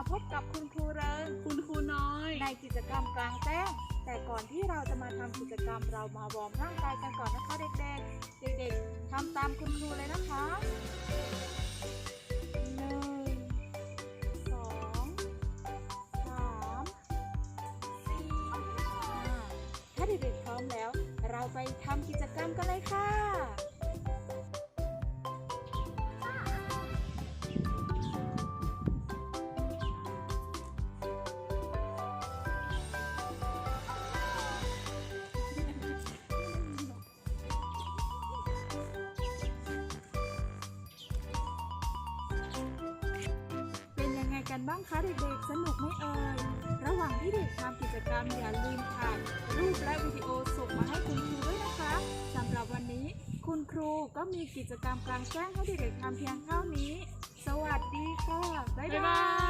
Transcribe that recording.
กับคุณครูเริงคุณครูน้อย ในกิจกรรมกลางแจ้ง แต่ก่อนที่เราจะมาทำกิจกรรมเรามาวอร์มร่างกายกันก่อนนะคะเด็กๆ เด็กๆทำตามคุณครูเลยนะคะหนึ่งสองสามสี่ห้าถ้าเด็กๆพร้อมแล้ว เราไปทำกิจกรรมกันเลยค่ะ กันบ้างคะเด็กๆ สนุกไหมเอ่ย ระหว่างที่เด็กทำกิจกรรมอย่าลืมถ่ายรูปและวิดีโอส่งมาให้คุณครูด้วยนะคะสำหรับวันนี้คุณครูก็มีกิจกรรมกลางแจ้งให้เด็กๆทำเพียงเท่านี้ สวัสดีค่ะ บ๊ายบาย